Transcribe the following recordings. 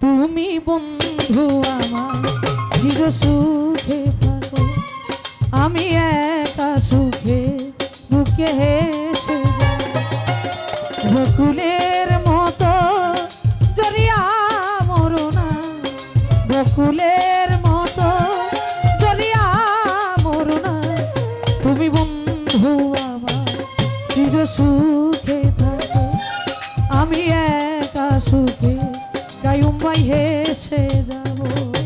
তুমি বন্ধু আমার, চির সুখে থাকো। আমি একা সুখে, বুকে হেসে। বকুলের মতো জরিয়া মরো না। বকুলের মতো জরিয়া মরো না। তুমি বন্ধু আমার, চির সুখে থাকো। আমি একা সুখে গায়ুম্বাই হেসে যাব।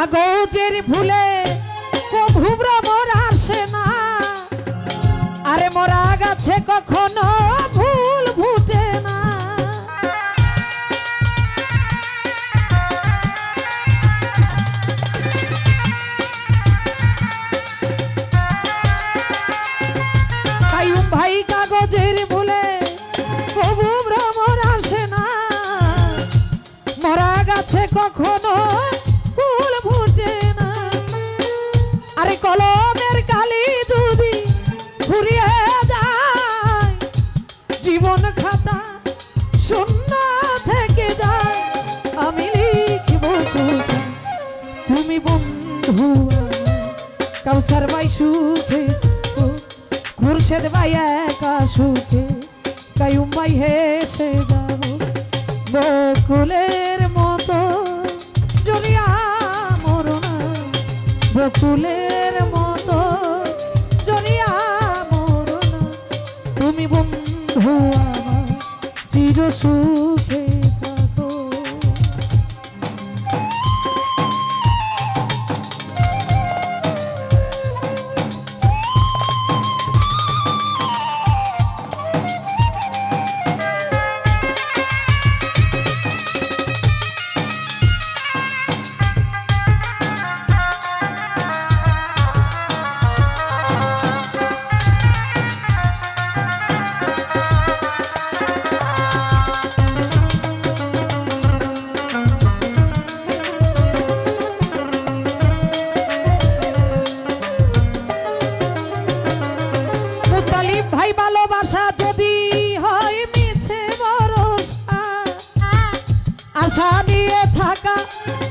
কাগজের ভুলে কভু ভ্রমণ আসে না। আরে মরা গাছে কখনো ভুল ফুটে না। ভাই কাগজের ভুলে কবু ভ্রমণ আসে না। মরা গাছে কখনো কাউসার বাই সুখে খুরশেদ ভাই একা সুখে। কায়ুম ভাই হেসে যাব বকুলের মতো। জড়িয়া মরো বকুলের মতো। জড়িয়া মরো না তুমি বন্ধু আমার চির আশা থাকা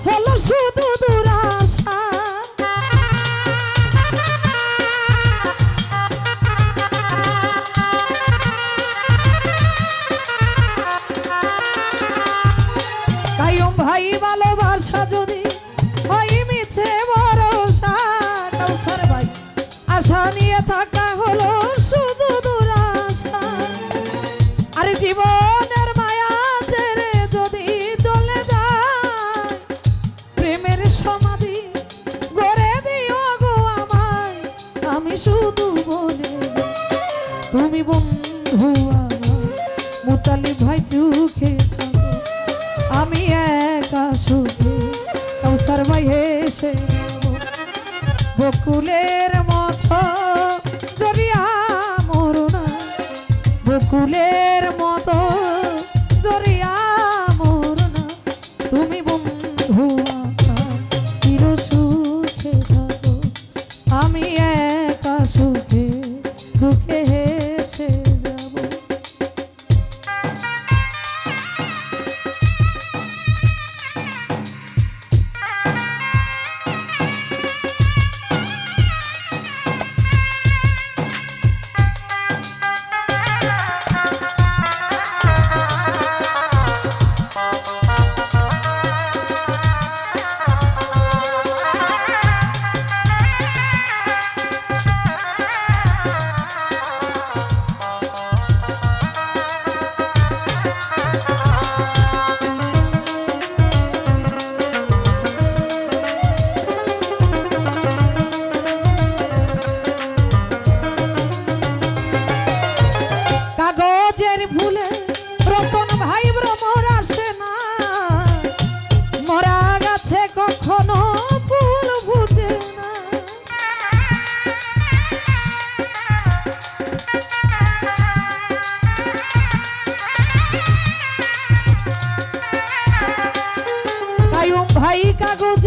হলো শুধু দুরাশা। কায়ুম ভাই ভালোবাসা যদি হয় মিছে ভরসা। কাউসার ভাই, আশা নিয়ে থাকা হলো যাব বকুলের মতো জরিয়া মরুনা বকুলের মতো কায়ুম ভাই কাগজ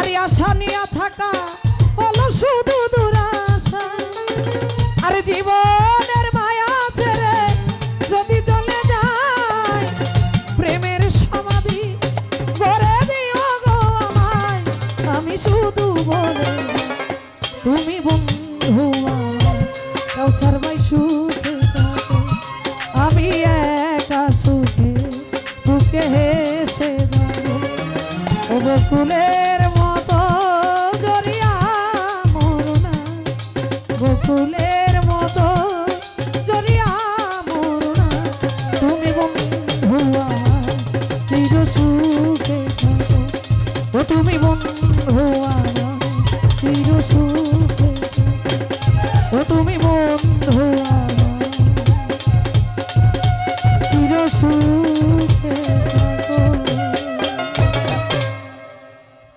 আরে আশা নিয়া থাকা হলো শুধু দুরাশা। আর জীবনের মায়া ছেড়ে যদি চলে যায়, প্রেমের সমাধি করে দিও গো আমায়। আমি শুধু বলে, তুমি ফুলের মতো। জড়িয়া তুমি বন্ধু আমার চির তুমি